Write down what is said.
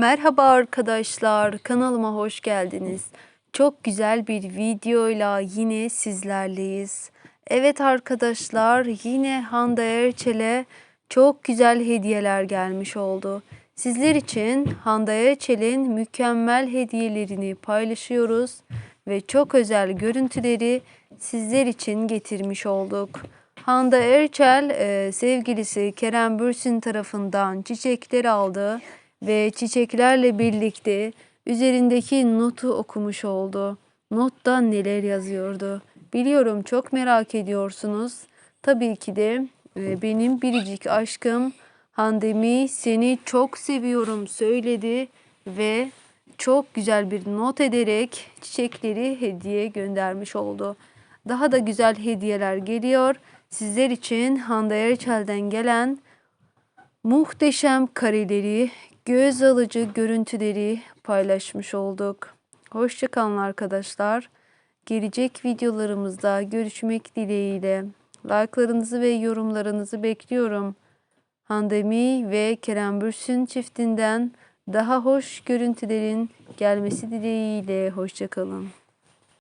Merhaba arkadaşlar, kanalıma hoş geldiniz. Çok güzel bir videoyla yine sizlerleyiz. Evet arkadaşlar, yine Hande Erçel'e çok güzel hediyeler gelmiş oldu. Sizler için Hande Erçel'in mükemmel hediyelerini paylaşıyoruz ve çok özel görüntüleri sizler için getirmiş olduk. Hande Erçel e, sevgilisi Kerem Bürsin tarafından çiçekler aldı ve çiçeklerle birlikte üzerindeki notu okumuş oldu. Notta neler yazıyordu? Biliyorum çok merak ediyorsunuz. Tabii ki de e, benim biricik aşkım Handemi seni çok seviyorum söyledi ve çok güzel bir not ederek çiçekleri hediye göndermiş oldu. Daha da güzel hediyeler geliyor. Sizler için Hande Erçel'den gelen muhteşem kareleri, göz alıcı görüntüleri paylaşmış olduk. Hoşçakalın arkadaşlar. Gelecek videolarımızda görüşmek dileğiyle. Like'larınızı ve yorumlarınızı bekliyorum. Handemi ve Kerem Bürsin çiftinden daha hoş görüntülerin gelmesi dileğiyle. Hoşçakalın.